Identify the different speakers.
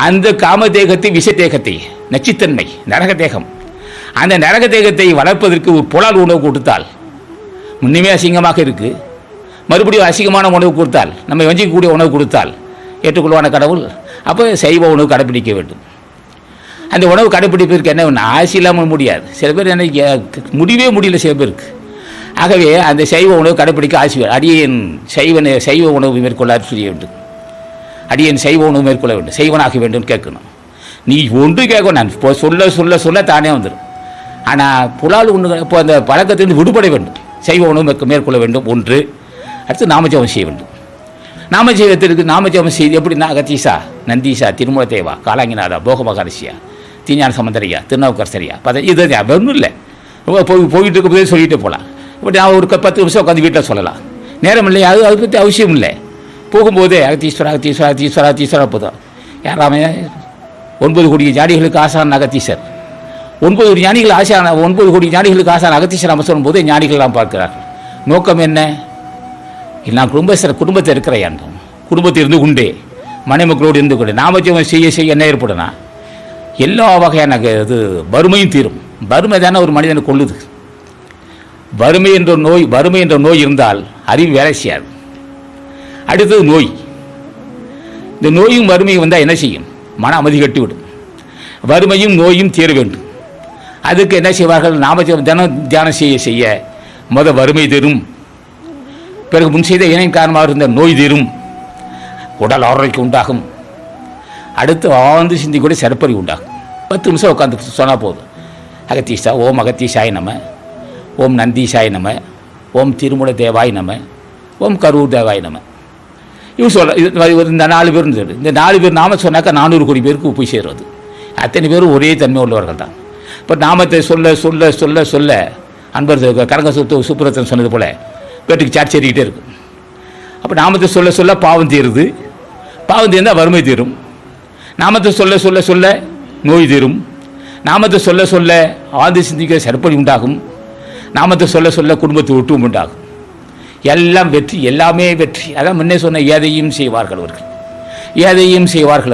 Speaker 1: அந்த காம தேகத்தை விஷ தேகத்தை நச்சுத்தன்மை நரக தேகம் அந்த நரக தேகத்தை வளர்ப்பதற்கு ஒரு புலால் உணவு கொடுத்தால் முன்னுமே அசிங்கமாக இருக்கு. மறுபடியும் அசிங்கமான உணவு கொடுத்தால் நம்ம வஞ்சிக்கக்கூடிய உணவு கொடுத்தால் ஏற்றுக்கொள்வான கடவுள் அப்போ சைவ உணவு கடைப்பிடிக்க வேண்டும். அந்த உணவு கடைப்பிடிப்பதற்கு என்ன ஆசை இல்லாமல் முடியாது. சில பேர் என்ன முடிவே முடியவே முடியல சில பேருக்கு. ஆகவே அந்த சைவ உணவு கடைப்பிடிக்க ஆசை வே- அடியேன் சைவ உணவு மேற்கொள்ளார் சொல்லிய வேண்டும். அடியன் சைவ மேற்கொள்ள வேண்டும். செய்வனாக வேண்டும் கேட்கணும். நீ ஒன்று கேட்கும் நான் இப்போ சொல்ல சொல்ல சொல்ல தானே வந்துடும் ஆனால் புலால் ஒன்று இப்போ அந்த பழக்கத்திலிருந்து விடுபட வேண்டும். சைவ உணவு மேற்கொள்ள வேண்டும். ஒன்று. அடுத்து நாமஜபம் செய்ய வேண்டும். நாமஜபத்திற்கு நாமஜபம் செய்து எப்படின்னா அகத்தீசா நந்தீசா திருமூல தேவா காலாங்கிநாதா போக மகரிஷியா தீஞான சமந்தரியா திருநாவுக்கரசரியா பத இது ஒன்றும் இல்லை. போய் போயிட்டு இருக்கும்போதே சொல்லிட்டு போகலாம் இப்படி நான் ஒரு பத்து நிமிஷம் உட்காந்து வீட்டில் சொல்லலாம். நேரம் இல்லை அது அதை பற்றி அவசியம் இல்லை. போகும்போதே அகத்தீஸ்வரா அகத்தீஸ்வரா அகத்தீஸ்வரா அகத்தீஸ்வரா போதும் யாராம ஒன்பது கோடி ஜாடிகளுக்கு ஆசான் அகத்தீசர். ஒன்பது கோடி ஞானிகள் ஆசான ஒன்பது கோடி ஞானிகளுக்கு ஆசான் அகத்தீஸ்வரர் அமைச்சரும் சொல்லும்போது ஞானிகள்லாம் பார்க்கிறார். நோக்கம் என்ன? நான் குடும்ப குடும்பத்தை இருக்கிற யாண்டும் குடும்பத்தில் இருந்து கொண்டே மனைமக்களோடு இருந்து கொண்டு. நாமஜபம் செய்ய செய்ய என்ன ஏற்படுனா எல்லா வகையான இது வறுமையும் தீரும். வறுமை தானே ஒரு மனிதனை கொள்ளுது. வறுமை என்ற நோய் வறுமை என்ற நோய் இருந்தால் அறிவு வேலை செய்யாது. அடுத்தது நோய். இந்த நோயும் வறுமையும் வந்தால் என்ன செய்யும்? மன அமைதி கட்டிவிடும். வறுமையும் நோயும் தீர வேண்டும். அதுக்கு என்ன செய்வார்கள்? நாம தினம் தியானம் செய்ய செய்ய முத வறுமை தீரும். பிறகு முன் செய்த இணையம் காரணமாக இருந்த நோய் தீரும். உடல் ஆரோக்கியம் உண்டாகும். அடுத்து ஆழ்ந்து சிந்தி கூட சிறப்பறி உண்டாகும். பத்து நிமிஷம் உட்காந்து சொன்னால் போதும். அகத்தீஷா ஓம் அகத்தீஷாய் நம. ஓம் நந்தீஷாய் நம. ஓம் திருமுல தேவாய் நம. ஓம் கரூர் தேவாய் நம. இவர் சொல்ல இது இந்த நாலு பேர் சொல்லு இந்த நாலு பேர் நாம சொன்னாக்கா நானூறு கோடி பேருக்கு போய் சேருவது. அத்தனை பேரும் ஒரே தன்மை உள்ளவர்கள் தான். இப்போ நாமத்தை சொல்ல சொல்ல சொல்ல சொல்ல அன்பர் கரங்க சுத்து சுப்புரத்தன் சொன்னது போல் பேட்டுக்கு சார்ஜ் ஏறிக்கிட்டே இருக்கும். அப்போ நாமத்தை சொல்ல சொல்ல பாவம் தீருது. பாவம் தீர்ந்தால் வறுமை தீரும். நாமத்தை சொல்ல சொல்ல சொல்ல நோய் தீரும். நாமத்தை சொல்ல சொல்ல ஆழ்ந்து சிந்திக்க சிறப்படி உண்டாகும். நாமத்தை சொல்ல சொல்ல குடும்பத்தை ஒட்டுவும் உண்டாகும். எல்லாம் வெற்றி எல்லாமே வெற்றி. அதான் முன்னே சொன்ன எதையும் செய்வார்கள் அவர்கள். எதையும் செய்வார்கள்